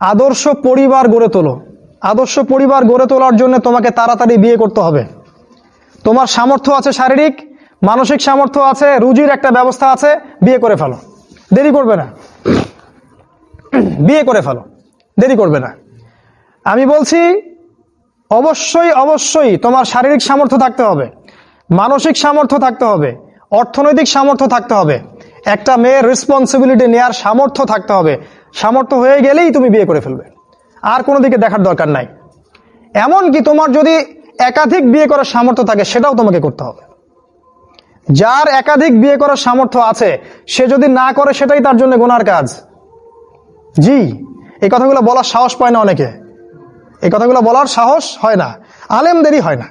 আদর্শ পরিবার গড়ে তোলো। আদর্শ পরিবার গড়ে তোলার জন্য তোমাকে তাড়াতাড়ি বিয়ে করতে হবে। তোমার সামর্থ্য আছে শারীরিক, মানসিক সামর্থ্য আছে, রুজির একটা ব্যবস্থা আছে, বিয়ে করে ফেলো। দেরি করবে না। বিয়ে করে ফেলো। দেরি করবে না। আমি বলছি, অবশ্যই অবশ্যই তোমার শারীরিক সামর্থ্য থাকতে হবে, মানসিক সামর্থ্য থাকতে হবে, অর্থনৈতিক সামর্থ্য থাকতে হবে, একটা মেয়ের রেসপন্সিবিলিটি নেওয়ার সামর্থ্য থাকতে হবে সামর্থ্য হয়ে গেলেই তুমি বিয়ে করে ফেলবে। আর কোনো দিকে দেখার দরকার নাই। এমনকি তোমার যদি একাধিক বিয়ে করার সামর্থ্য থাকে, সেটাও তোমাকে করতে হবে। যার একাধিক বিয়ে করার সামর্থ্য আছে, সে যদি না করে, সেটাই তার জন্য গোনার কাজ। জি, এই কথাগুলো বলার সাহস পায় না অনেকে। এই কথাগুলো বলার সাহস হয় না। আলেমদেরই হয় না।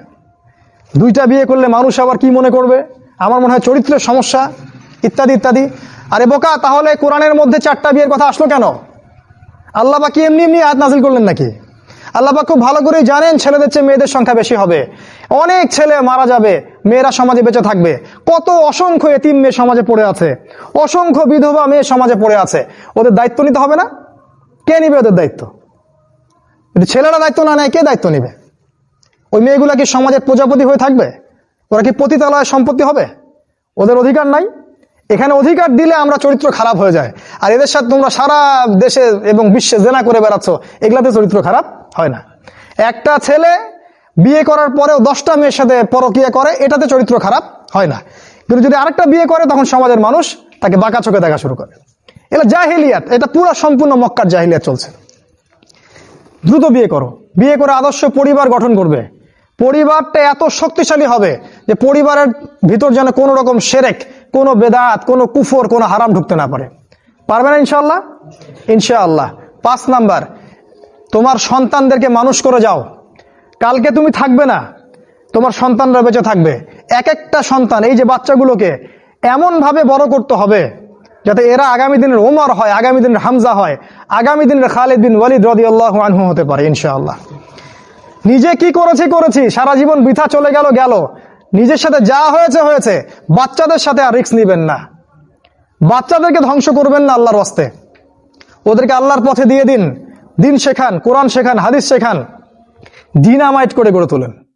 দুইটা বিয়ে করলে মানুষ আবার কি মনে করবে? আমার মনে হয় চরিত্রের সমস্যা, ইত্যাদি ইত্যাদি। আরে বোকা, তাহলে কোরআনের মধ্যে চারটা বিয়ের কথা আসলো কেন? আল্লাহ বা কি এমনি এমনি আয়াত নাজিল করলেন নাকি? আল্লাহ পাক খুব ভালো করেই জানেন ছেলেদের চেয়ে মেয়েদের সংখ্যা বেশি হবে। অনেক ছেলে মারা যাবে, মেয়েরা সমাজে বেঁচে থাকবে। কত অসংখ্য এতিম মেয়ে সমাজে পড়ে আছে, অসংখ্য বিধবা মেয়ে সমাজে পড়ে আছে। ওদের দায়িত্ব নিতে হবে না? কে নিবে ওদের দায়িত্ব? ছেলেরা দায়িত্ব না নেয়, কে দায়িত্ব নিবে? ওই মেয়েগুলা কি সমাজের প্রজাপতি হয়ে থাকবে? ওরা কি পতিতালয় সম্পত্তি হবে? ওদের অধিকার নাই? এখানে অধিকার দিলে আমরা চরিত্র খারাপ হয়ে যায়। আর এদের সাথে তোমরা সারা দেশে এবং বিশ্বে জেনা করে বেড়াচ্ছ, এগুলাতে চরিত্র খারাপ হয় না। একটা ছেলে বিয়ে করার পরেও দশটা মেয়ের সাথে পরকিয়া করে, এটাতে চরিত্র খারাপ হয় না। কিন্তু যদি আরেকটা বিয়ে করে, তখন সমাজের মানুষ তাকে বাঁকা চোখে দেখা শুরু করে। এটা জাহিলিয়াত, এটা পুরো সম্পূর্ণ মক্কার জাহিলিয়াত চলছে। দ্রুত বিয়ে করো। বিয়ে করে আদর্শ পরিবার গঠন করবে। পরিবারটা এত শক্তিশালী হবে যে পরিবারের ভিতর যেন কোনো রকম সেরেক কোনো বেদাত, কোনো কুফর, কোনো হারাম ঢুকতে না পারে। পারবে না ইনশাল্লাহ ইনশাআল্লাহ। পাঁচ নাম্বার, তোমার সন্তানদেরকে মানুষ করে যাও। কালকে তুমি থাকবে না, তোমার সন্তানরা বেঁচে থাকবে। এক একটা সন্তান, এই যে বাচ্চাগুলোকে এমনভাবে বড় করতে হবে যাতে এরা আগামী দিনের ওমর হয়, আগামী দিনের হামজা হয়, আগামী দিনের খালিদ বিন ওয়ালিদ রদি আল্লাহ আনহু হতে পারে ইনশাআল্লাহ। নিজে কি করেছি করেছি, সারা জীবন বৃথা চলে গেল গেল। নিজের সাথে যা হয়েছে হয়েছে। বাচ্চাদের সাথে আর রিক্স নিবেন না। বাচ্চাদেরকে ধ্বংস করবেন না আল্লাহর হস্তে ওদেরকে আল্লাহর পথে দিয়ে দিন। দিন শেখান, কোরআন শেখান, হাদিস শেখান। ডিনামাইট করে গড়ে তোলেন।